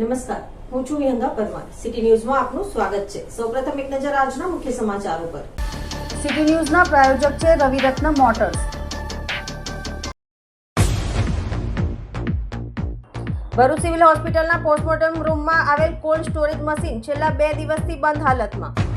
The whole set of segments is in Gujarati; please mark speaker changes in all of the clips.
Speaker 1: નમસ્કાર. હું છું વિહંગા પરમાર. સિટી ન્યૂઝમાં આપનું સ્વાગત છે. સૌપ્રથમ એક નજર આજના મુખ્ય સમાચારો પર.
Speaker 2: સિટી ન્યૂઝના પ્રાયોજક છે રવિરત્ન મોટર્સ. ભરૂચ સિવિલ હોસ્પિટલના પોસ્ટમોર્ટમ રૂમમાં આવેલ કોલ્ડ સ્ટોરેજ મશીન છેલ્લા બે દિવસથી બંધ હાલતમાં.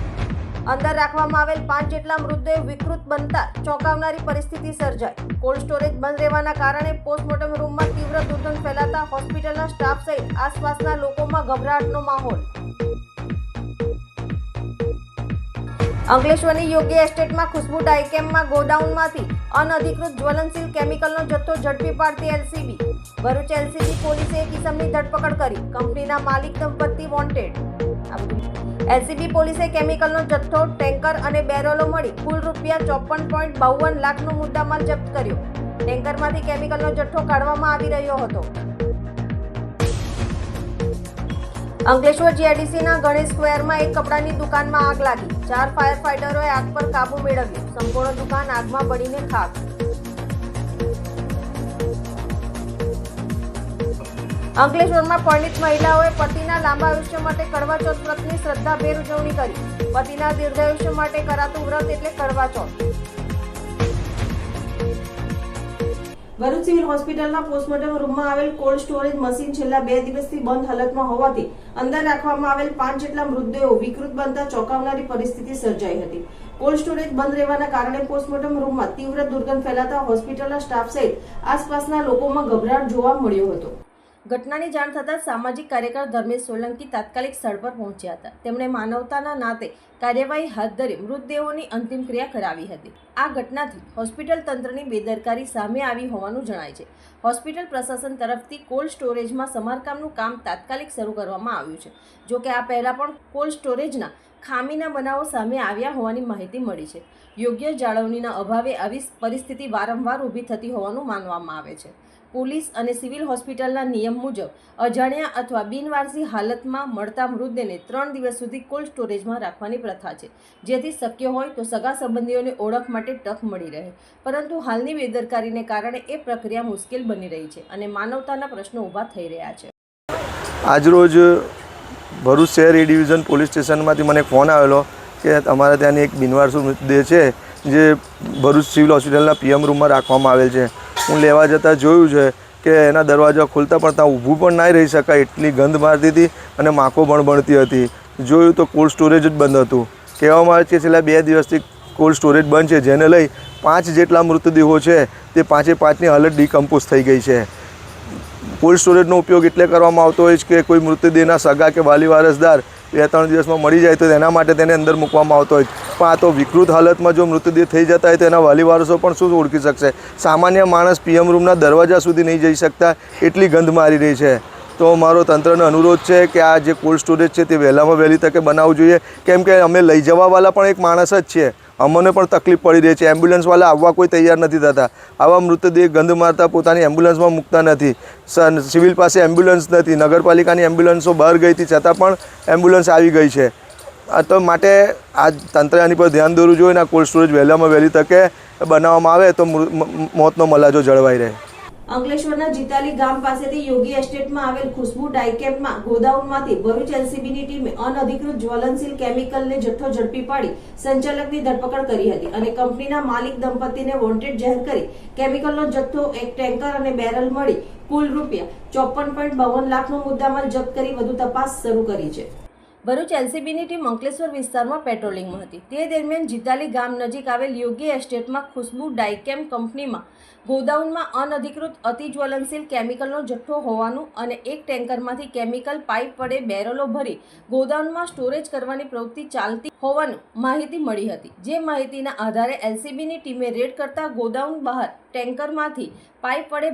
Speaker 2: અંદર રાખવામાં આવેલ પાંચ જેટલા મૃતદેહ વિકૃત બનતા ચોંકાવનારી પરિસ્થિતિ સર્જાઈ. કોલ્ડ સ્ટોરેજ બંધ રહેવાના કારણે પોસ્ટમોર્ટમ રૂમમાં તીવ્ર દુર્ગંધ ફેલાતા હોસ્પિટલના સ્ટાફ સહિત આસપાસના લોકોમાં ગભરાટનો માહોલ. અંકલેશ્વરની યોગ્ય એસ્ટેટમાં ખુશ્બુ ડાયકેમમાં ગોડાઉનમાંથી અનધિકૃત જ્વલનશીલ કેમિકલનો જથ્થો ઝડપી પાડતી એલસીબી. ભરૂચ એલસીબી પોલીસે એક ઇસમની ધરપકડ કરી. કંપનીના માલિક દંપતી વોન્ટેડ એલસીબી પોલીસે કેમિકલનો જથ્થો, ટેન્કર અને બેરલો મળી કુલ રૂપિયા ચોપન પોઈન્ટ બાવન લાખનો મુદ્દામાલ જપ્ત કર્યો. ટેન્કરમાંથી કેમિકલનો જથ્થો કાઢવામાં આવી રહ્યો હતો. અંકલેશ્વર જીઆઈડીસીના ગણેશ સ્ક્વેરમાં એક કપડાની દુકાનમાં આગ લાગી. ચાર ફાયર ફાઇટરોએ આગ પર કાબુ મેળવ્યો. સંપૂર્ણ દુકાન આગમાં બળીને ખાક. અંકલેશ્વરમાં પંડિત મહિલાઓએ પતિના લાંબા આયુષ્ય માટે કડવા ચોથ વ્રતની શ્રદ્ધાભેર ઉજવણી કરી. પતિના દીર્ઘાયુષ્ય માટે કરાતું વ્રત એટલે કડવા ચોથ.
Speaker 1: ભરૂચ સિવિલ હોસ્પિટલના પોસ્ટમોર્ટમ રૂમમાં આવેલ કોલ્ડ સ્ટોરેજ મશીન છેલ્લા બે દિવસથી બંધ હાલતમાં હોવાથી અંદર રાખવામાં આવેલ પાંચ જેટલા મૃતદેહો વિકૃત બનતા ચોંકાવનારી પરિસ્થિતિ સર્જાઈ હતી. કોલ્ડ સ્ટોરેજ બંધ રહેવાના કારણે પોસ્ટમોર્ટમ રૂમમાં તીવ્ર દુર્ગંધ ફેલાતા હોસ્પિટલના સ્ટાફ સહિત આસપાસના લોકોમાં ગભરાટ જોવા મળ્યો હતો. ઘટનાની જાણ થતાં સામાજિક કાર્યકર ધર્મેશ સોલંકી તાત્કાલિક સ્થળ પર પહોંચ્યા હતા. તેમણે માનવતાના નાતે કાર્યવાહી હાથ ધરી મૃતદેહોની અંતિમ ક્રિયા કરાવી હતી. આ ઘટનાથી હોસ્પિટલ તંત્રની બેદરકારી સામે આવી હોવાનું જણાય છે. હોસ્પિટલ પ્રશાસન તરફથી કોલ્ડ સ્ટોરેજમાં સમારકામનું કામ તાત્કાલિક શરૂ કરવામાં આવ્યું છે. જોકે આ પહેલાં પણ કોલ્ડ સ્ટોરેજના ખામીના બનાવો સામે આવ્યા હોવાની માહિતી મળી છે. યોગ્ય જાળવણીના અભાવે આવી પરિસ્થિતિ વારંવાર ઊભી થતી હોવાનું માનવામાં આવે છે. પોલીસ અને સિવિલ હોસ્પિટલના નિયમ મુજબ અજાણ્યા અથવા બિનવારસી હાલતમાં મળતા મૃતદેહને ત્રણ દિવસ સુધી કોલ્ડ સ્ટોરેજમાં રાખવાની પ્રથા છે. જેથી શક્ય હોય તો સગા સંબંધીઓને ઓળખ માટે તક મળી રહે. પરંતુ હાલની બેદરકારીને કારણે એ પ્રક્રિયા મુશ્કેલ બની રહી છે અને માનવતાના પ્રશ્નો ઊભા થઈ રહ્યા છે.
Speaker 3: આજરોજ ભરૂચ શહેર એ ડિવિઝન પોલીસ સ્ટેશનમાંથી મને ફોન આવેલો કે તમારા ત્યાંની એક બિનવારસુ મૃતદેહ છે જે ભરૂચ સિવિલ હોસ્પિટલના પીએમ રૂમમાં રાખવામાં આવેલ છે. હું લેવા જતાં જોયું છે કે એના દરવાજા ખુલતા પણ ત્યાં ઊભું પણ ના રહી શકાય એટલી ગંધ મારતી હતી અને માખો ભણતી હતી. જોયું તો કોલ્ડ સ્ટોરેજ જ બંધ હતું. કહેવામાં આવે છે છેલ્લા બે દિવસથી કોલ્ડ સ્ટોરેજ બંધ છે, જેને લઈ પાંચ જેટલા મૃતદેહો છે, તે પાંચે પાંચની હાલત ડિકમ્પોઝ થઈ ગઈ છે. કોલ્ડ સ્ટોરેજનો ઉપયોગ એટલે કરવામાં આવતો હોય છે કે કોઈ મૃતદેહના સગા કે વાલી વારસદાર બે ત્રણ દિવસમાં મળી જાય તો તેના માટે તેને અંદર મૂકવામાં આવતો હોય. પણ આ તો વિકૃત હાલતમાં જો મૃતદેહ થઈ જતા હોય તો એના વાલી વારસો પણ શું ઓળખી શકશે? સામાન્ય માણસ પીએમ રૂમના દરવાજા સુધી નહીં જઈ શકતા, એટલી ગંધ મારી રહી છે. તો મારો તંત્રનો અનુરોધ છે કે આ જે કોલ્ડ સ્ટોરેજ છે તે વહેલામાં વહેલી તકે બનાવવું જોઈએ. કેમ કે અમે લઈ જવાવાળા પણ એક માણસ જ છીએ. અમને પણ તકલીફ પડી રહી છે. એમ્બ્યુલન્સવાળા આવવા કોઈ તૈયાર નથી થતા. આવા મૃતદેહ ગંધ મારતા પોતાની એમ્બ્યુલન્સમાં મૂકતા નથી. સિવિલ પાસે એમ્બ્યુલન્સ નથી. નગરપાલિકાની એમ્બ્યુલન્સો બહાર ગઈ હતી, છતાં પણ એમ્બ્યુલન્સ આવી ગઈ છે. તો માટે આ તંત્ર આની પર ધ્યાન દોરવું જોઈએ અને કોલ્ડ સ્ટોરેજ વહેલામાં વહેલી તકે બનાવવામાં આવે તો મોતનો મલાજો જળવાઈ રહે.
Speaker 1: અંકલેશ્વરના જીતાલી ગામ પાસેથી યોગી એસ્ટેટમાં આવેલ ખુશ્બુ ડાયકેમ્પમાં ગોદાઉનમાંથી ભરૂચ એલસીબીની ટીમે અનધિકૃત જ્વલનશીલ કેમિકલને જથ્થો ઝડપી પાડી સંચાલકની ધરપકડ કરી હતી અને કંપનીના માલિક દંપતીને વોન્ટેડ જાહેર કરી કેમિકલનો જથ્થો, એક ટેન્કર અને બેરલ મળી કુલ રૂપિયા ચોપન પોઈન્ટ બાવન લાખનો મુદ્દામાલ જપ્ત કરી વધુ તપાસ શરૂ કરી છે. ભરૂચ એલસીબીની ટીમ અંકલેશ્વર વિસ્તારમાં પેટ્રોલિંગમાં હતી. તે દરમિયાન જીતાલી ગામ નજીક આવેલ યોગી એસ્ટેટમાં ખુશ્બુ ડાયકેમ કંપનીમાં ગોદાઉનમાં અનધિકૃત અતિજ્વલનશીલ કેમિકલનો જથ્થો હોવાનું અને એક ટેન્કરમાંથી કેમિકલ પાઇપ વડે બેરલો ભરી ગોદાઉનમાં સ્ટોરેજ કરવાની પ્રવૃત્તિ ચાલતી હોવાનું માહિતી મળી હતી. જે માહિતીના આધારે એલસીબીની ટીમે રેડ કરતા ગોડાઉન બહાર ટેન્કરમાંથી પાઇપ વડે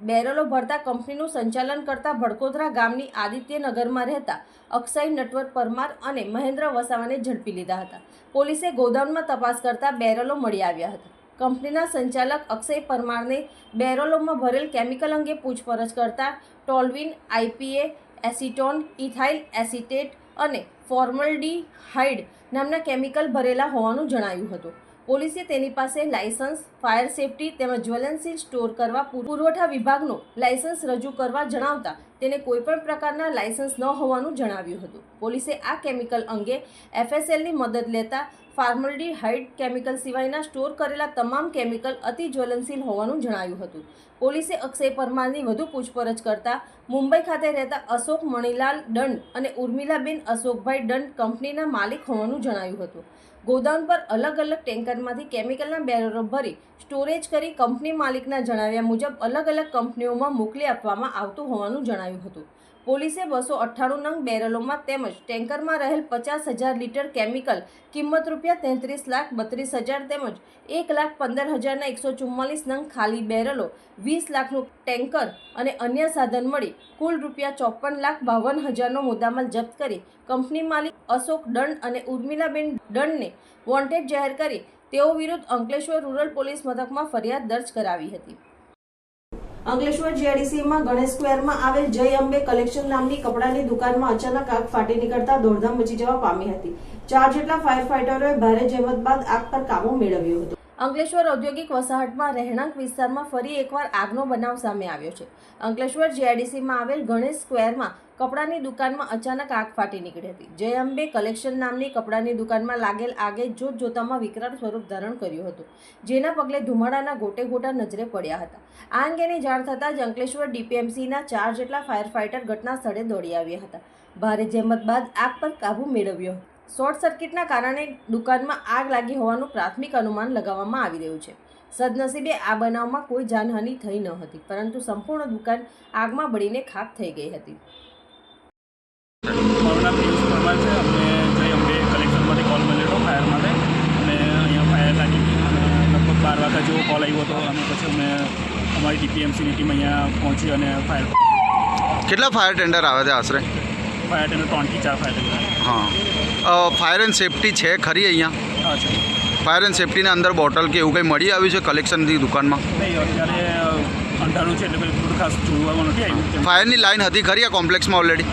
Speaker 1: બેરલો ભરતા કંપનીનું સંચાલન કરતા ભડકોદરા ગામની આદિત્યનગરમાં રહેતા અક્ષય નટવર પરમાર અને મહેન્દ્ર વસાવાને ઝડપી લીધા હતા. પોલીસે ગોદાઉનમાં તપાસ કરતા બેરલો મળી આવ્યા હતા. કંપનીના સંચાલક અક્ષય પરમારને બેરલોમાં ભરેલ કેમિકલ અંગે પૂછપરછ કરતા toluene IPA acetone, ethyl acetate અને ફોર્મલ ફોર્મલ્ડીહાઇડ નામના કેમિકલ ભરેલા હોવાનું જણાયું હતું. પોલીસે તેની પાસે લાયસન્સ, ફાયર સેફટી તેમજ જ્વલનશીલ સ્ટોર કરવા પુર- પુરવઠા વિભાગનો લાયસન્સ રજૂ કરવા જણાવતા તેને કોઈપણ પ્રકારના લાયસન્સ ન હોવાનું જણાવ્યું હતું. પોલીસે આ કેમિકલ અંગે એફએસએલની મદદ લેતા ફાર્મલડી હાઇડ કેમિકલ સિવાયના સ્ટોર કરેલા તમામ કેમિકલ અતિ જ્વલનશીલ હોવાનું જણાવ્યું હતું. પોલીસે અક્ષય પરમારની વધુ પૂછપરછ કરતા મુંબઈ ખાતે રહેતા અશોક મણીલાલ દંડ અને ઉર્મિલાબેન અશોકભાઈ દંડ કંપનીના માલિક હોવાનું જણાવ્યું હતું. ગોદામ પર અલગ અલગ ટેન્કરમાંથી કેમિકલના બેરરો ભરી સ્ટોરેજ કરી કંપની માલિકના જણાવ્યા મુજબ અલગ અલગ કંપનીઓમાં મોકલી આપવામાં આવતું હોવાનું જણાવ્યું હતું. પોલીસે બસો અઠ્ઠાણું નંગ બેરલોમાં તેમજ ટેન્કરમાં રહેલ પચાસ હજાર લીટર કેમિકલ, કિંમત રૂપિયા તેત્રીસ લાખ બત્રીસ હજાર તેમજ એક લાખ પંદર હજારના એકસો ચુમ્માલીસ નંગ ખાલી બેરલો, વીસ લાખનું ટેન્કર અને અન્ય સાધન મળી કુલ રૂપિયા ચોપન લાખ બાવન હજારનો મુદ્દામાલ જપ્ત કરી કંપની માલિક અશોક દંડ અને ઉર્મિલાબેન દંડને વોન્ટેડ જાહેર કરી. તેઓ વિરુદ્ધ અંકલેશ્વર રૂરલ પોલીસ મથકમાં ફરિયાદ દર્જ કરાવી હતી. અંકલેશ્વર જીઆઈડીસીમાં ગણેશ સ્ક્વેરમાં આવેલ જય અંબે કલેક્શન નામની કપડાની દુકાનમાં અચાનક આગ ફાટી નીકળતા દોડધામ મચી જવા પામી હતી. ચાર જેટલા ફાયર ફાઈટરોએ ભારે જહેમત બાદ આગ પર કાબુ મેળવ્યો હતો. અંકલેશ્વર ઔદ્યોગિક વસાહતમાં રહેણાંક વિસ્તારમાં ફરી એકવાર આગનો બનાવ સામે આવ્યો છે. અંકલેશ્વર જીઆઈડીસીમાં આવેલ ગણેશ સ્ક્વેરમાં કપડાની દુકાનમાં અચાનક આગ ફાટી નીકળી હતી. જય અંબે કલેક્શન નામની કપડાની દુકાનમાં લાગેલ આગે જોત જોતામાં વિકરાળ સ્વરૂપ ધારણ કર્યું હતું, જેના પગલે ધુમાડાના ગોટે ગોટા નજરે પડ્યા હતા. આ અંગેની જાણ થતાં જ અંકલેશ્વર ડીપીએમસીના ચાર જેટલા ફાયર ફાઇટર ઘટના સ્થળે દોડી આવ્યા હતા. ભારે જહેમત બાદ આગ પર કાબુ મેળવ્યો શોર્ટ સર્કિટના કારણે દુકાનમાં આગ લાગી હોવાનું પ્રાથમિક અનુમાન લગાવવામાં આવી રહ્યું છે. સદનસીબે આ બનાવમાં કોઈ જાનહાનિ થઈ ન હતી પરંતુ સંપૂર્ણ દુકાન આગમાં બળીને ખાક થઈ ગઈ હતી.
Speaker 4: મારું નામ પિયુષ પરમાર છે. અમને જય અંબે કલેક્શનમાંથી કોલ મળેલો ફાયર માટે. અને અહીંયા ફાયર લાગી ગઈ અને લગભગ બાર વાગ્યા જેવો કોલ આવ્યો હતો. અને પછી અમે અમારી ડીપીએમસીની ટીમ અહીંયા પહોંચી અને ફાયર
Speaker 5: કેટલા ફાયર ટેન્ડર આવે છે આશરે?
Speaker 4: ફાયર ટેન્ડર ત્રણથી ચાર ફાયર ટેન્ડર
Speaker 5: હા. ફાયર એન્ડ સેફટી છે ખરી અહીંયા? ફાયર એન્ડ સેફટીના અંદર બોટલ કે એવું કંઈ મળી આવ્યું છે કલેક્શનની દુકાનમાં? ફાયરની લાઈન હતી ખરી આ કોમ્પ્લેક્સમાં ઓલરેડી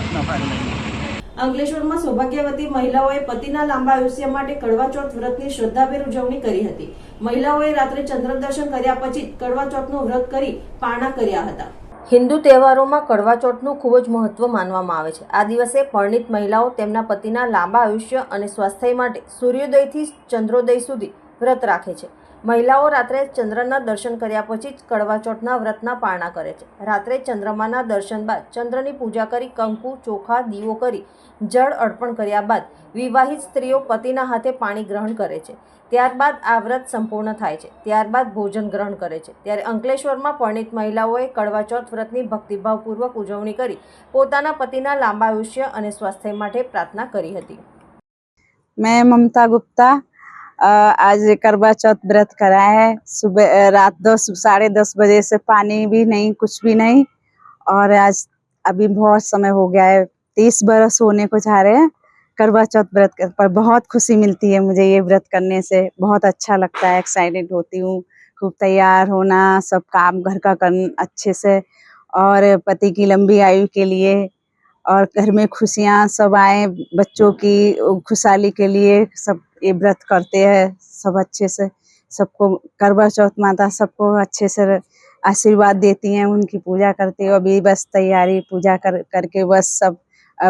Speaker 1: અંકલેશ્વરમાં સૌભાગ્યવતી મહિલાઓએ પતિના લાંબા આયુષ્ય માટે કડવાચોથ વ્રતની શ્રદ્ધાભેર ઉજવણી કરી હતી. મહિલાઓએ રાત્રે ચંદ્ર દર્શન કર્યા પછી કડવાચોથનું વ્રત કરી પારણા કર્યા હતા. હિન્દુ તહેવારોમાં કડવા ચોથનું ખૂબ જ મહત્વ માનવામાં આવે છે. આ દિવસે પરણિત મહિલાઓ તેમના પતિના લાંબા આયુષ્ય અને સ્વાસ્થ્ય માટે સૂર્યોદયથી ચંદ્રોદય સુધી વ્રત રાખે છે. મહિલાઓ રાત્રે ચંદ્રના દર્શન કર્યા પછી જ કડવા ચોથના વ્રતના પારણા કરે છે. રાત્રે ચંદ્રમાના દર્શન બાદ ચંદ્રની પૂજા કરી કંકુ, ચોખા, દીવો કરી જળ અર્પણ કર્યા બાદ વિવાહિત સ્ત્રીઓ પતિના હાથે પાણી ગ્રહણ કરે છે. ત્યારબાદ આ વ્રત સંપૂર્ણ થાય છે ત્યારબાદ ભોજન ગ્રહણ કરે છે ત્યારે અંકલેશ્વરમાં પરણિત મહિલાઓએ કડવા ચોથ વ્રતની ભક્તિભાવપૂર્વક ઉજવણી કરી પોતાના પતિના લાંબા આયુષ્ય અને સ્વાસ્થ્ય માટે પ્રાર્થના કરી હતી
Speaker 6: मैं ममता गुप्ता अ, आज करवा चौथ व्रत करा है सुबह अ, रात दस साढ़े दस बजे से पानी भी नहीं कुछ भी नहीं और आज अभी बहुत समय हो गया है तीस बरस होने को जा रहे हैं करवा चौथ व्रत पर बहुत खुशी मिलती है मुझे ये व्रत करने से। बहुत अच्छा लगता है एक्साइटेड होती हूँ। खूब तैयार होना, सब काम घर का कर अच्छे से। और पति की लंबी आयु के लिए और घर में खुशियाँ सब आए, बच्चों की खुशहाली के लिए सब ये व्रत करते हैं, सब अच्छे से। सबको करवा चौथ माता सबको अच्छे से आशीर्वाद देती हैं, उनकी पूजा करती हूँ। अभी बस तैयारी, पूजा कर, करके बस सब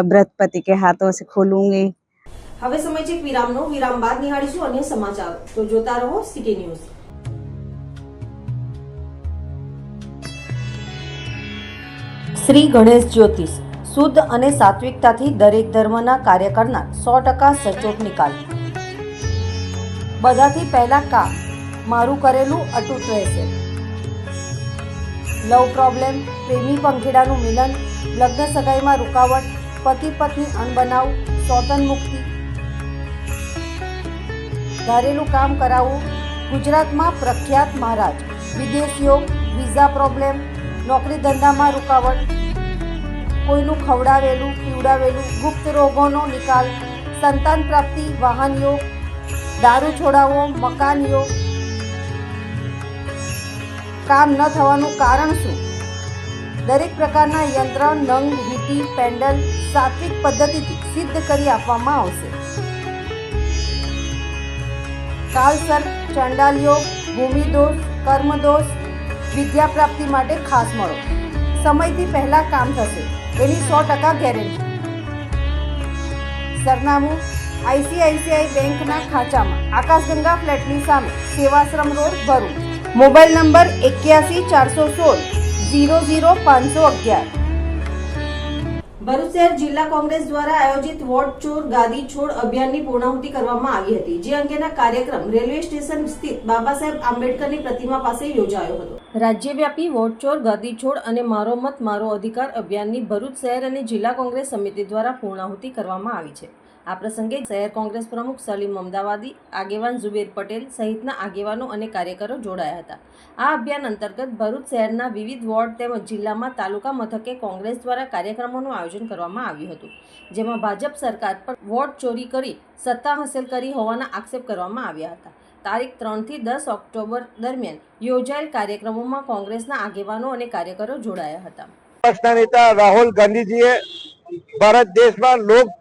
Speaker 6: બ્રતપતિ કે હાથો સે ખોલુંગી.
Speaker 1: હવે સમય છે વિરામ વિરામનો. વિરામ બાદ નિહાળીશું અન્ય સમાચાર. તો જોતા રહો સિટી ન્યૂઝ. શ્રી ગણેશ જ્યોતિષ. શુદ્ધ અને સાત્વિકતાથી દરેક ધર્મના કાર્ય કરનાર સો ટકા સચોટ નિકાલ. બધાથી પહેલા કામ. મારું કરેલું અટૂટ રહેશે. લવ પ્રોબ્લેમ પ્રેમી પંખીડાનું મિલન લગ્ન સગાઈમાં રૂકાવટ પતિ પત્ની અણબનાવ સોતન મુક્તિ. ધારેલું કામ કરાવવું ગુજરાતમાં પ્રખ્યાત મહારાજ વિદેશ યોગ વિઝા પ્રોબ્લેમ નોકરી ધંધામાં રૂકાવટ, કોઈનું ખવડાવેલું, પીવડાવેલું, ગુપ્ત રોગોનો નિકાલ, સંતાન પ્રાપ્તિ વાહન યોગ દારૂ છોડાવવો મકાન યોગ કામ ન થવાનું કારણ શું? દરેક પ્રકારના યંત્ર, નંગ, વીટી, પેન્ડલ સાત્વિક પદ્ધતિથી સિદ્ધ કરી આપવામાં આવશે. કાલસર ચંડાલિયો
Speaker 2: ભૂમિદોષ, કર્મદોષ વિદ્યા પ્રાપ્તિ માટે ખાસ મળો. સમયથી પહેલાં કામ થશે. એની સો ટકા ગેરંટી. સરનામું આઈસીઆઈસીઆઈ બેંકના ખાંચામાં. આકાશગંગા ફ્લેટની સામે Sevashram road Bharuch. Mobile number એક્યાસી ચારસો સોળ. ઝીરો ઝીરો પાંચસો અગિયાર
Speaker 1: ભરૂચ શહેર જિલ્લા કોંગ્રેસ દ્વારા આયોજિત વોટ ચોર ગાદી છોડ અભિયાનની પૂર્ણાહુતિ કરવામાં આવી હતી જે અંગેના કાર્યક્રમ રેલવે સ્ટેશન સ્થિત બાબા સાહેબ આંબેડકરની પ્રતિમા પાસે યોજાયો હતો. રાજ્યવ્યાપી વોટ ચોર ગાદી છોડ અને મારો મત મારો અધિકાર અભિયાનની ભરૂચ શહેર અને જિલ્લા કોંગ્રેસ સમિતિ દ્વારા પૂર્ણાહુતિ કરવામાં આવી છે. આ પ્રસંગે શહેર કોંગ્રેસ પ્રમુખ સલીમ અમદાવાદી, આગેવાન ઝુબેર પટેલ સહિતના આગેવાનો અને કાર્યકરો જોડાયા હતા. આ અભિયાન અંતર્ગત ભરૂચ શહેરના વિવિધ વોર્ડ તેમજ જિલ્લામાં તાલુકા મથકે કોંગ્રેસ દ્વારા કાર્યક્રમોનું આયોજન કરવામાં આવ્યું હતું, જેમાં ભાજપ સરકાર પર વોટ ચોરી કરી સત્તા હાંસલ કરી હોવાના આક્ષેપ કરવામાં આવ્યા હતા. તારીખ ત્રણથી દસ ઓક્ટોબર દરમિયાન યોજાયેલ કાર્યક્રમોમાં કોંગ્રેસના આગેવાનો અને કાર્યકરો જોડાયા હતા.
Speaker 7: નેતા રાહુલ ગાંધીજીએ ભારત દેશમાં લોક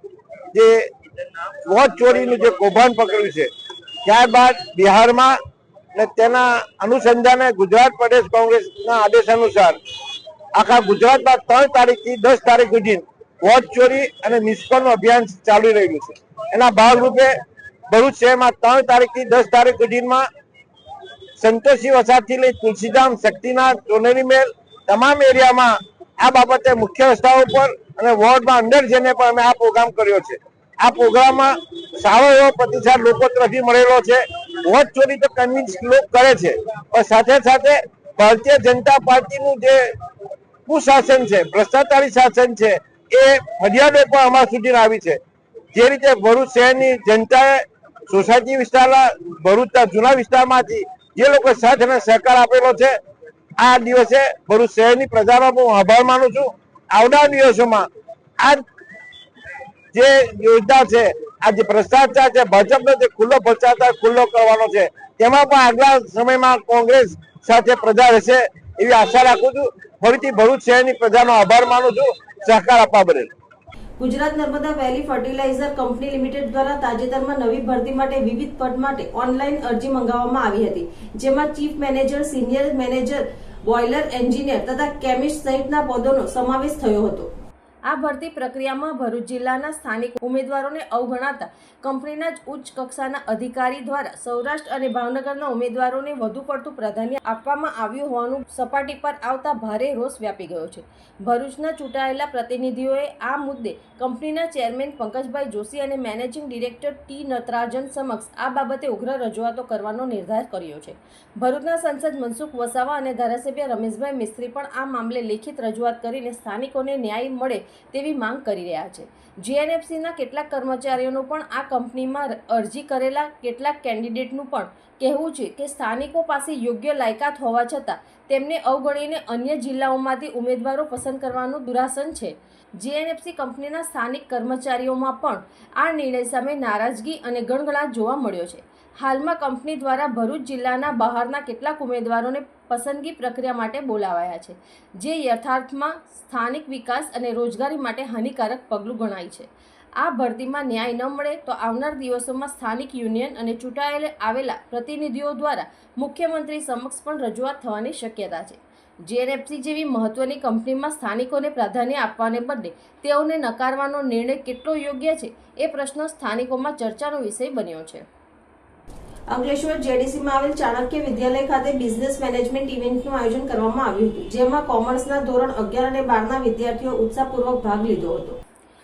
Speaker 7: જે વોટ ચોરીનું જે કૌભાંડ પકડ્યું છે, ત્યારબાદ બિહારમાં ને તેના અનુસંધાને ગુજરાત પ્રદેશ કોંગ્રેસના આદેશ અનુસાર આખા ગુજરાતમાં ત્રણ તારીખથી દસ તારીખ સુધી વોટ ચોરી અને નિષ્ફળનું અભિયાન ચાલી રહ્યું છે. એના ભાગરૂપે ભરૂચ શહેરમાં ત્રણ તારીખથી દસ તારીખ સુધીમાં સંતોષી વસાહતથી લઈ તુલસીધામ, શક્તિનાથ, સોનેરી મેલ, તમામ એરિયામાં આ બાબતે મુખ્ય રસ્તાઓ પર અને વોર્ડમાં અંદર જઈને પણ અમે આ પ્રોગ્રામ કર્યો છે. આ પ્રોગ્રામમાં સારો એવો પ્રતિસાદ લોકો તરફથી મળેલો છે. વોટ ચોરી તો કન્વિન્સ લોકો કરે છે. પણ સાથે સાથે ભારતીય જનતા પાર્ટીનું જે કુશાસન છે, ભ્રષ્ટાચારી શાસન છે, એ ફરિયાદો પણ અમારા સુધી આવી છે. જે રીતે ભરૂચ શહેરની જનતાએ સોસાયટી વિસ્તારના, ભરૂચના જૂના વિસ્તારમાંથી જે લોકો સાથ અને સહકાર આપેલો છે, આ દિવસે ભરૂચ શહેરની પ્રજાનો હું આભાર માનું છું. આવનાર દિવસોમાં આ જે યોજના છે, આ જે ભ્રષ્ટાચાર છે, ભાજપનો જે ખુલ્લો ભ્રષ્ટાચાર ખુલ્લો કરવાનો છે, તેમાં પણ આગલા સમયમાં કોંગ્રેસ સાથે પ્રજા રહેશે એવી આશા રાખું છું. ફરીથી ભરૂચ શહેરની પ્રજાનો આભાર માનું છું. સહકાર આપવા બદલ.
Speaker 1: Gujarat Narmada valley fertiliser company limited દ્વારા તાજેતરમાં નવી ભરતી માટે વિવિધ પદ માટે ઓનલાઈન અરજી મંગાવવામાં આવી હતી, જેમાં chief manager, senior manager boiler engineer તથા કેમિસ્ટ સહિતના પદોનો સમાવેશ થયો હતો. આ ભરતી પ્રક્રિયામાં ભરૂચ જિલ્લાના સ્થાનિક ઉમેદવારોને અવગણાતા કંપનીના જ ઉચ્ચ કક્ષાના અધિકારી દ્વારા સૌરાષ્ટ્ર અને ભાવનગરના ઉમેદવારોને વધુ પડતું પ્રાધાન્ય આપવામાં આવ્યું હોવાનું સપાટી પર આવતા ભારે રોષ વ્યાપી ગયો છે. ભરૂચના ચૂંટાયેલા પ્રતિનિધિઓએ આ મુદ્દે કંપનીના ચેરમેન પંકજભાઈ જોશી અને મેનેજિંગ ડિરેક્ટર ટી નટરાજન સમક્ષ આ બાબતે ઉગ્ર રજૂઆતો કરવાનો નિર્ધાર કર્યો છે. ભરૂચના સંસદ મનસુખ વસાવા અને ધારાસભ્ય રમેશભાઈ મિસ્ત્રી પણ આ મામલે લેખિત રજૂઆત કરીને સ્થાનિકોને ન્યાય મળે તેવી માંગ કરી રહ્યા છે. જીએનએફસીના કેટલાક કર્મચારીઓનું પણ આ કંપનીમાં અરજી કરેલા કેટલાક કેન્ડિડેટનું પણ કહેવું છે કે સ્થાનિકો પાસે યોગ્ય લાયકાત હોવા છતાં તેમને અવગણીને અન્ય જિલ્લાઓમાંથી ઉમેદવારો પસંદ કરવાનું દુરાસન છે. જીએનએફસી કંપનીના સ્થાનિક કર્મચારીઓમાં પણ આ નિર્ણય સામે નારાજગી અને ગણગણાટ જોવા મળ્યો છે. હાલમાં કંપની દ્વારા ભરૂચ જિલ્લાના બહારના કેટલાક ઉમેદવારોને પસંદગી પ્રક્રિયા માટે બોલાવાયા છે, જે યથાર્થમાં સ્થાનિક વિકાસ અને રોજગારી માટે હાનિકારક પગલું ગણાય છે. આ ભરતીમાં ન્યાય ન મળે તો આવનાર દિવસોમાં સ્થાનિક યુનિયન અને ચૂંટાયેલ આવેલા પ્રતિનિધિઓ દ્વારા મુખ્યમંત્રી સમક્ષ પણ રજૂઆત થવાની શક્યતા છે. જેએનએફસી જેવી મહત્વની કંપનીમાં સ્થાનિકોને પ્રાધાન્ય આપવાને બદલે તેઓને નકારવાનો નિર્ણય કેટલો યોગ્ય છે, એ પ્રશ્ન સ્થાનિકોમાં ચર્ચાનો વિષય બન્યો છે. અંકલેશ્વર જેડીસીમાં આવેલ ચાણક્ય વિદ્યાલય ખાતે બિઝનેસ મેનેજમેન્ટ ઇવેન્ટનું આયોજન કરવામાં આવ્યું હતું, જેમાં કોમર્સના ધોરણ અગિયાર અને બારના વિદ્યાર્થીઓ ઉત્સાહપૂર્વક ભાગ લીધો હતો.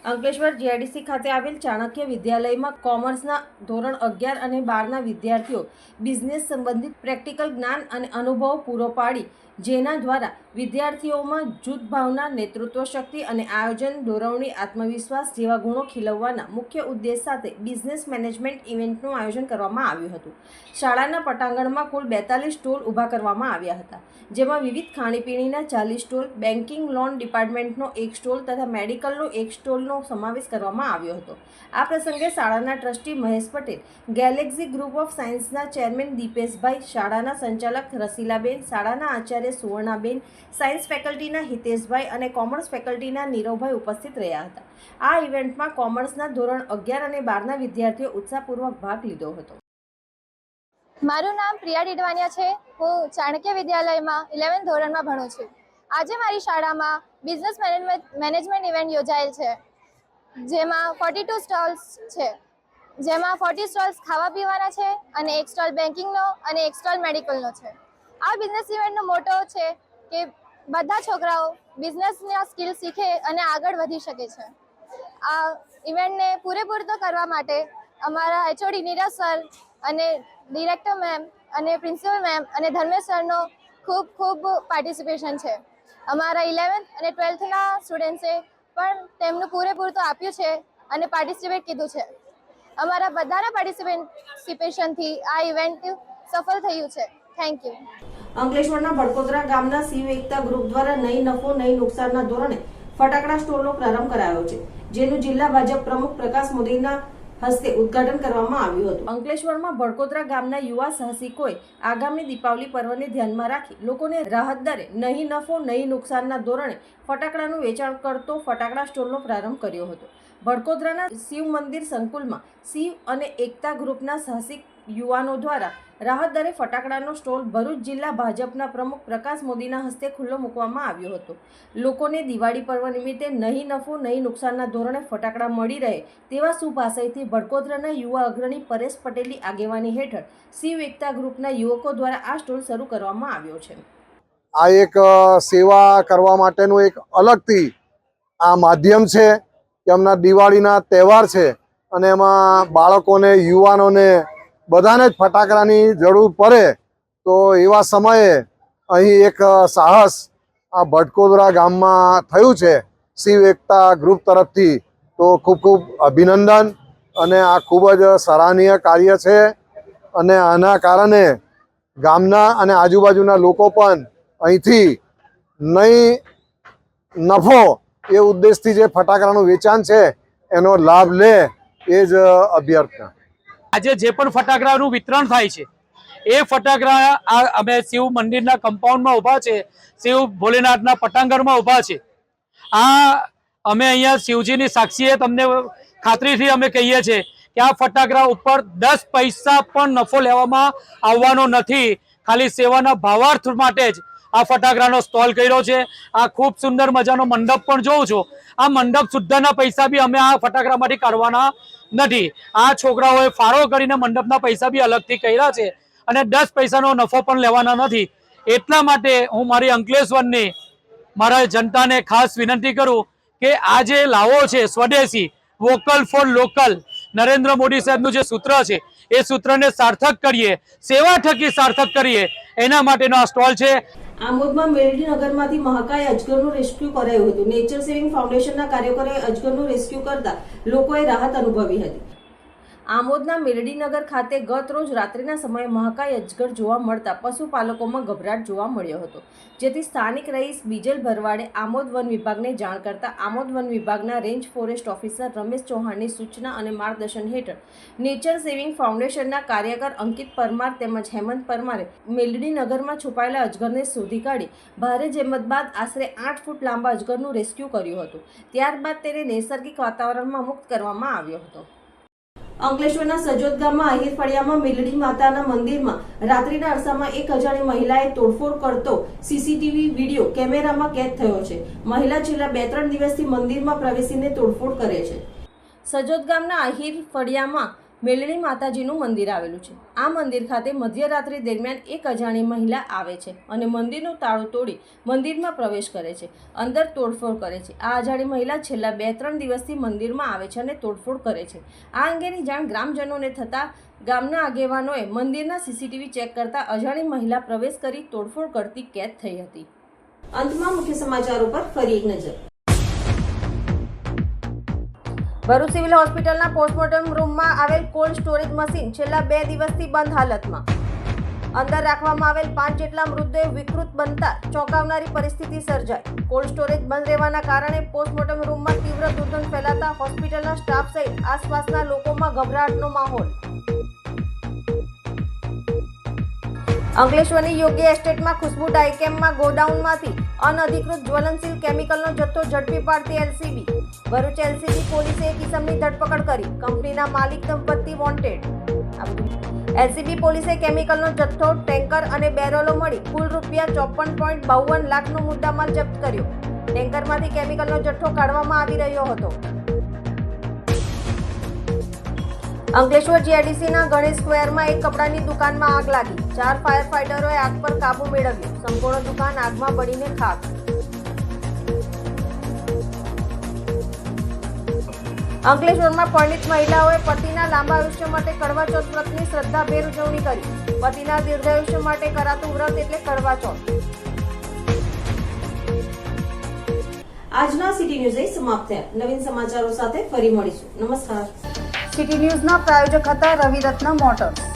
Speaker 1: અંકલેશ્વર જીઆઈડીસી ખાતે આવેલ ચાણક્ય વિદ્યાલયમાં કોમર્સના ધોરણ અગિયાર અને બારના વિદ્યાર્થીઓ બિઝનેસ સંબંધિત પ્રેક્ટિકલ જ્ઞાન અને અનુભવ પૂરો પાડી, જેના દ્વારા વિદ્યાર્થીઓમાં જૂથ ભાવના, નેતૃત્વ શક્તિ અને આયોજન દોરવણી આત્મવિશ્વાસ જેવા ગુણો ખીલવવાના મુખ્ય ઉદ્દેશ સાથે બિઝનેસ મેનેજમેન્ટ ઇવેન્ટનું આયોજન કરવામાં આવ્યું હતું. શાળાના પટાંગણમાં કુલ બેતાલીસ સ્ટોલ ઊભા કરવામાં આવ્યા હતા, જેમાં વિવિધ ખાણીપીણીના ચાલીસ સ્ટોલ, બેન્કિંગ લોન ડિપાર્ટમેન્ટનો એક સ્ટોલ તથા મેડિકલનો એક સ્ટોલનો સમાવેશ કરવામાં આવ્યો હતો. આ પ્રસંગે શાળાના trustee Mahesh Patel, galaxy group of સાયન્સના ચેરમેન દીપેશભાઈ, શાળાના સંચાલક રસીલાબેન, શાળાના આચાર્ય સુવર્ણાબેન, સાયન્સ ફેકલ્ટીના હિતેશભાઈ અને કોમર્સ ફેકલ્ટીના નીરવભાઈ ઉપસ્થિત રહ્યા હતા. આ ઇવેન્ટમાં કોમર્સના ધોરણ અગિયાર અને બારના વિદ્યાર્થીઓ ઉત્સાહપૂર્વક ભાગ લીધો હતો.
Speaker 8: મારું નામ પ્રિયા ડીડવાનિયા છે. હું ચાણક્ય વિદ્યાલયમાં ઇલેવન્થ ધોરણમાં ભણું છું. આજે મારી શાળામાં બિઝનેસ મેનેજમેન્ટ ઇવેન્ટ યોજાયેલ છે. જેમાં ફોર્ટી ટુ સ્ટોલ્સ છે. જેમાં ફોર્ટી સ્ટોલ્સ ખાવા પીવાના છે અને એક સ્ટોલ બેન્કિંગનો અને એક સ્ટોલ મેડિકલનો છે. આ બિઝનેસ ઇવેન્ટનો મોટો છે કે બધા છોકરાઓ બિઝનેસના સ્કિલ શીખે અને આગળ વધી શકે છે. આ ઇવેન્ટને પૂરેપૂર તો કરવા માટે અમારા એચઓડી નીરજ સર અને ડિરેક્ટર મેમ અને પ્રિન્સિપલ મેમ અને ધર્મેશ સરનો ખૂબ ખૂબ પાર્ટિસિપેશન છે. અમારા ઇલેવન્થ અને ટ્વેલ્થના સ્ટુડન્ટ્સે પણ તેમનું પૂરેપૂરું તો આપ્યું છે અને પાર્ટિસિપેટ કીધું છે. અમારા બધાના પાર્ટિસિપેશનથી આ ઇવેન્ટ સફળ થયું છે. થેન્ક યુ
Speaker 1: અંકલેશ્વરના ભડકોદરા ગામના શિવ એકતા ગ્રુપ દ્વારા નહીં નફો નહીં નુકસાનના ધોરણે ફટાકડા સ્ટોરનો પ્રારંભ કરાયો છે, જેનું જિલ્લા ભાજપ પ્રમુખ પ્રકાશ મોદીના હસ્તે ઉદ્ઘાટન કરવામાં આવ્યું હતું. અંકલેશ્વરમાં ભડકોદરા ગામના યુવા સાહસિકોએ આગામી દીપાવલી પર્વને ધ્યાનમાં રાખી લોકોને રાહત દરે નહીં નફો, નહીં નુકસાનના ધોરણે ફટાકડાનું વેચાણ કરતો ફટાકડા સ્ટોલનો પ્રારંભ કર્યો હતો. ભડકોદરાના શિવ મંદિર સંકુલમાં શિવ અને એકતા ગ્રુપના સાહસિક યુવાનો દ્વારા રાહત દરે ફટાકડાનો સ્ટોલ ભરૂચ જિલ્લા ભાજપના પ્રમુખ પ્રકાશ મોદીના હસ્તે ખુલ્લો મૂકવામાં આવ્યો હતો. લોકોને દિવાળી પર્વ નિમિત્તે નહીં નફો, નહીં નુકસાનના ધોરણે ફટાકડા મળી રહે તેવા શુભ આશયથી ભડકોદરાના યુવા અગ્રણી પરેશ પટેલની આગેવાની હેઠળ શિવ એકતા ગ્રુપના યુવકો દ્વારા આ સ્ટોલ શરૂ કરવામાં આવ્યો છે.
Speaker 9: આ એક સેવા કરવા માટેનું એક અલગથી આ માધ્યમ છે કે હમણાં દિવાળીના તહેવાર છે અને એમાં બાળકોને, યુવાનોને બધાને જ ફટાકડાની જરૂર પડે તો એવા સમયે અહીં એક સાહસ આ ભટકોદરા ગામમાં થયું છે. શિવ એકતા ગ્રુપ તરફથી તો ખૂબ ખૂબ અભિનંદન અને આ ખૂબ જ સરાહનીય કાર્ય છે અને આના કારણે ગામના અને આજુબાજુના લોકો પણ અહીંથી નહીં નફો એ ઉદ્દેશથી જે ફટાકડાનું વેચાણ છે એનો લાભ લે એ જ અભ્યર્થના.
Speaker 10: આજે જે પણ ફટાકડાનું વિતરણ થાય છે, એ ફટાકડા આ અમે શિવ મંદિરના કમ્પાઉન્ડમાં ઊભા છે, શિવ ભોલેનાથના પટાંગણમાં ઊભા છે. આ અમે અહીંયા શિવજીની સાક્ષીએ તમને ખાતરીથી અમે કહીએ છીએ કે આ ફટાકડા ઉપર દસ પૈસા પણ નફો લેવામાં આવવાનો નથી. ખાલી સેવાના ભાવાર્થ માટે જ આ ફટાકડાનો સ્ટોલ કર્યો છે. આ ખૂબ સુંદર મજાનો મંડપ પણ જોઉં છું. આ મંડપ શુદ્ધના પૈસા બી અમે આ ફટાકડામાંથી કાઢવાના નથી. આ છોકરાઓએ ફાળો કરીને મંડપના પૈસા બી અલગથી કર્યા છે અને દસ પૈસાનો નફો પણ લેવાના નથી. એટલા માટે હું મારી અંકલેશ્વરની, મારા જનતાને ખાસ વિનંતી કરું કે આ જે લાવો છે swadeshi, vocal for local, Narendra Modi સાહેબનું જે સૂત્ર છે, એ સૂત્રને સાર્થક કરીએ, સેવા થકી સાર્થક કરીએ, એના માટેનો આ સ્ટોલ છે.
Speaker 1: આમોદમાં મેરડી નગરમાંથી મહાકાય અજગરનું રેસ્ક્યુ કરાયું હતું. નેચર સેવિંગ ફાઉન્ડેશનના કાર્યકરોએ અજગરનું રેસ્ક્યુ કરતા લોકોએ રાહત અનુભવી હતી. આમોદના મેલડીનગર ખાતે ગત રોજ રાત્રિના સમયે મહાકાય અજગર જોવા મળતા પશુપાલકોમાં ગભરાટ જોવા મળ્યો હતો. જેથી સ્થાનિક રહીશ બીજલ ભરવાડે આમોદ વન વિભાગને જાણ કરતા આમોદ વન વિભાગના રેન્જ ફોરેસ્ટ ઓફિસર રમેશ ચૌહાણની સૂચના અને માર્ગદર્શન હેઠળ નેચર સેવિંગ ફાઉન્ડેશનના કાર્યકર અંકિત પરમાર તેમજ હેમંત પરમારે મેલડીનગરમાં છુપાયેલા અજગરને શોધી કાઢી ભારે જહેમત બાદ આશરે આઠ ફૂટ લાંબા અજગરનું રેસ્ક્યુ કર્યું હતું. ત્યારબાદ તેને નૈસર્ગિક વાતાવરણમાં મુક્ત કરવામાં આવ્યો હતો. અંકલેશ્વરના સજોદ ગામમાં આહિર ફળિયામાં મેલડી માતાના મંદિરમાં રાત્રિના અરસામાં એક અજાણી મહિલાએ તોડફોડ કરતો સીસીટીવી વીડિયો કેમેરામાં કેદ થયો છે. મહિલા છેલ્લા બે ત્રણ દિવસથી મંદિરમાં પ્રવેશીને તોડફોડ કરે છે. સજોદ ગામના આહિર ફળિયામાં મેલડી માતાજીનું મંદિર આવેલું છે. આ મંદિર ખાતે મધ્યરાત્રિ દરમિયાન એક અજાણી મહિલા આવે છે અને મંદિરનું તાળું તોડી મંદિરમાં પ્રવેશ કરે છે, અંદર તોડફોડ કરે છે. આ અજાણી મહિલા છેલ્લા બે ત્રણ દિવસથી મંદિરમાં આવે છે અને તોડફોડ કરે છે. આ અંગેની જાણ ગ્રામજનોને થતાં ગામના આગેવાનોએ મંદિરના સીસીટીવી ચેક કરતા અજાણી મહિલા પ્રવેશ કરી તોડફોડ કરતી કેદ થઈ હતી. અંતમાં મુખ્ય સમાચારો પર ફરી એક નજર.
Speaker 2: ભરૂચ સિવિલ હોસ્પિટલના પોસ્ટમોર્ટમ રૂમમાં આવેલ કોલ્ડ સ્ટોરેજ મશીન છેલ્લા બે દિવસથી બંધ હાલતમાં. અંદર રાખવામાં આવેલ પાંચ જેટલા મૃતદેહ વિકૃત બનતા ચોંકાવનારી પરિસ્થિતિ સર્જાઈ. કોલ્ડ સ્ટોરેજ બંધ રહેવાના કારણે પોસ્ટમોર્ટમ રૂમમાં તીવ્ર દુર્ગંધ ફેલાતા હોસ્પિટલના સ્ટાફ સહિત આસપાસના લોકોમાં ગભરાટનો માહોલ. અંકલેશ્વરની યોગ્ય એસ્ટેટમાં ખુશ્બુ ડાયકેમમાં ગોડાઉનમાંથી અનધિકૃત જ્વલનશીલ કેમિકલનો જથ્થો ઝડપી પાડતી એલસીબી. ભરૂચ એલસીબી પોલીસે એક ઇસમની ધરપકડ કરી. કંપનીના માલિક દંપતી વોન્ટેડ
Speaker 1: એલસીબી પોલીસે કેમિકલનો જથ્થો, ટેન્કર અને બેરલો મળી કુલ રૂપિયા ચોપન પોઈન્ટ બાવન લાખનો મુદ્દામાલ જપ્ત કર્યો. ટેન્કરમાંથી કેમિકલનો જથ્થો કાઢવામાં આવી રહ્યો હતો. અંકલેશ્વર જીઆઈડીસીના ગણેશ સ્ક્વેરમાં એક કપડાની દુકાનમાં આગ લાગી. ચાર ફાયર ફાઇટરોએ આગ પર કાબુ મેળવ્યો. સંપૂર્ણ દુકાન આગમાં બળીને ખાક. અંકલેશ્વરમાં પરિણીત મહિલાઓએ પતિના લાંબા આયુષ્ય માટે કડવા ચોથ વ્રતની શ્રદ્ધાભેર ઉજવણી કરી. પતિના દીર્ઘાયુષ્ય માટે કરાતું વ્રત એટલે કડવા ચોથ.
Speaker 11: આજના સિટી ન્યૂઝ અહીં સમાપ્ત થયા. નવીન સમાચારો સાથે ફરી મળીશું. નમસ્કાર.
Speaker 1: સિટી ન્યૂઝના પ્રાયોજક હતા રવિ રત્ન મોટર્સ.